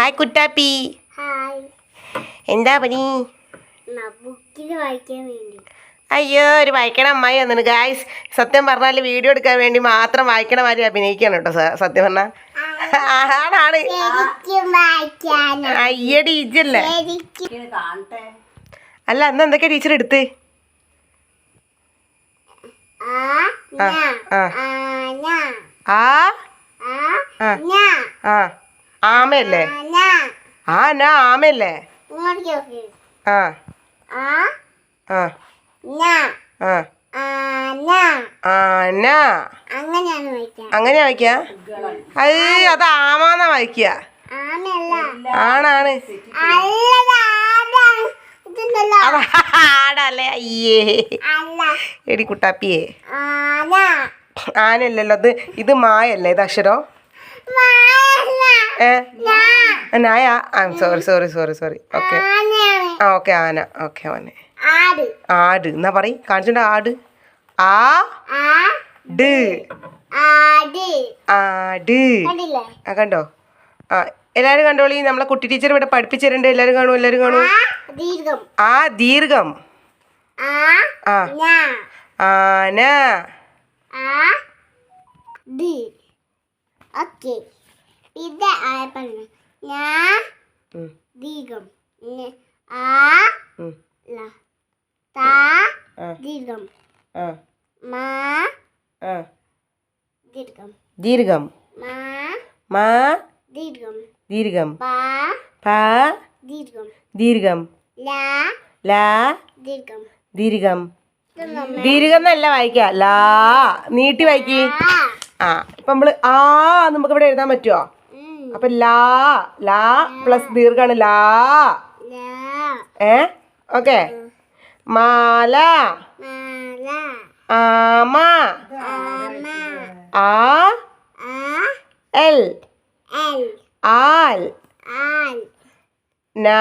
Hi കുട്ടാപ്പി. എന്താ വേണ്ടി. അയ്യോ ഒരു വായിക്കണ അമ്മായി വന്നിട്ട് ഗായ്സ് സത്യം പറഞ്ഞാൽ വീഡിയോ എടുക്കാൻ വേണ്ടി മാത്രം വായിക്കണ മാതിരി അഭിനയിക്കാണ് കേട്ടോ സത്യം പറഞ്ഞാൽ ആണാണ്. അയ്യ ടീച്ചറല്ലേ? അല്ല അന്ന് എന്തൊക്കെയാ ടീച്ചർ എടുത്ത്? ആ. ആമയല്ലേ? ആ നാ ആമയല്ലേ? ആ. ആ. ആ. ആന അങ്ങനെയാ വായിക്കാ? അത് അത് ആമാന്നാ വായിക്കുക ആണാണ്. അത് ആടല്ലേ അയ്യേ. എടി കുട്ടാപ്പിയേ. ആന ആനല്ലല്ലോ ഇത് ഇത് മായല്ലേ ഇത് അക്ഷരം? ഏ? നായ? ആ sorry sorry sorry sorry okay ആ ഓക്കെ ആന. ഓക്കെ മോനെ ആട്. എന്നാ പറയ്? കാണിച്ചിട്ട് ആട്. ആ? ഡ് ആട്. ആ കണ്ടോ? ആ എല്ലാവരും കണ്ടോളി നമ്മളെ കുട്ടി ടീച്ചർ ഇവിടെ പഠിപ്പിച്ചിട്ടുണ്ട് എല്ലാവരും കാണൂ എല്ലാവരും കാണൂ ആ ദീർഘം. ആ ആന. ഓക്കെ. ഇത് ആയപ്പണ് ഞാ ഉം, ദീർഘം ആ ല താ ദീർഘം. മാ ദീർഘം. ദീർഘം. മാ മാ ദീർഘം. ദീർഘം. പാ പ ദീർഘം. ദീർഘം. ലാ ലാ ദീർഘം. ദീർഘം. ദീർഘം എന്നല്ല വായിക്ക. ലാ നീട്ടി വായിക്കി. ആ ഇപ്പൊ നമ്മൾ ആ നമുക്ക് ഇവിടെ എഴുതാൻ പറ്റുമോ. അപ്പൊ ലാ ലാ പ്ലസ് ദീർഘാണ് ലാ. ഏ? ഓക്കെ. മാല. ആമ. ആ. എൽ. ആൽ. നാ.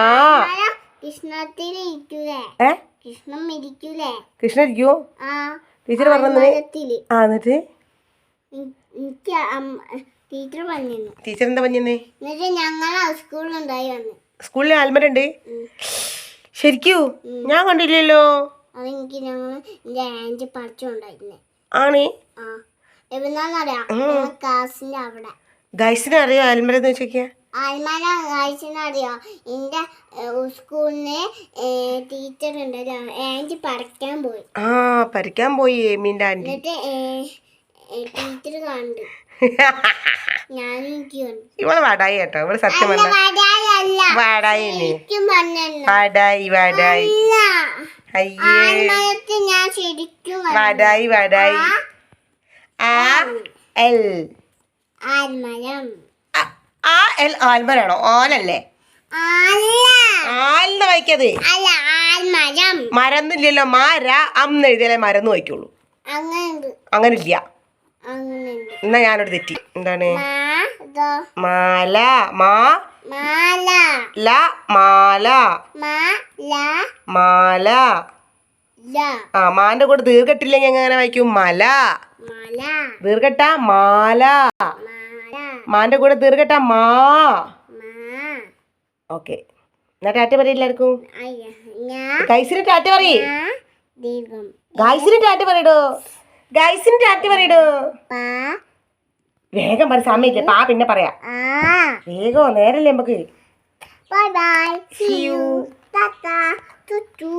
ഏ? കൃഷ്ണൻ കൃഷ്ണ ഇരിക്കൂ ടീച്ചർ പറഞ്ഞത് മരത്തിൽ ആ എന്നിട്ട്? എനിക്ക് ടീച്ചർ പറഞ്ഞു ടീച്ചർ എന്താ പറഞ്ഞേ എന്നിട്ട് ഞങ്ങളെ സ്കൂളിലുണ്ടായി വന്ന്. സ്കൂളിൽ ആൽമര ഉണ്ട് ശരിക്കൂ ഞാൻ കണ്ടില്ലല്ലോ. അതെനിക്ക് ഞങ്ങൾ എന്റെ ആന്റി പറിച്ചുകൊണ്ടായിരുന്നേ ആണ്? ക്ലാസ്സിന്റെ അവിടെ. ഗൈസിനെ അറിയോ ആൽമരെന്ന് വെച്ചോക്കിയാ ആൽമാര കാഴ്ചനറിയോ എന്റെ സ്കൂളിന് ടീച്ചർ ഉണ്ട് ആന്റി പറിക്കാൻ പോയി. ആ പരിക്കാൻ പോയി മീന്റെ ആന്റി. എന്നിട്ട് ടീച്ചർ കണ്ടു. ഇവൾ വടായി കേട്ടോ. ഇവൾ സത്യം പറഞ്ഞ. വടായി വാടായി വടായി. അയ്യേ. വടായി. വാടായി. ആ? എൽ. ആ- ആൽമരാണോ? ഓനല്ലേ ആലിന് വായിക്കത്. മരന്നില്ലല്ലോ. മാര. അന്ന് എഴുതിയാലേ മരന്ന് വായിക്കുള്ളൂ. അങ്ങനില്ല അങ്ങനെ ഇല്ല എന്നാ ഞാനൊരു തെറ്റി. എന്താണ്? മാല മാ മാല ല. മാല മാല ആ മാന്റെ കൂടെ ദീർഘട്ടില്ലെങ്കിൽ എങ്ങനെ വായിക്കും? മല ദീർഘട്ട മാല മാന്റെ കൂടെ ദീർഘട്ട മാ. ഓക്കെ. എന്നാ ടാറ്റ പറയും എല്ലാവർക്കും. ഗൈസിന് ടാറ്റ പറയും. ഗൈസിന് ടാറ്റ പറയടോ. ഗൈസിന് ടാറ്റ പറയടോ. വേഗം പറ സമയമില്ല പാ പിന്നെ പറയാം. വേഗം നേരല്ലേ നമുക്ക്. Bye bye. ടാറ്റ ടുറ്റു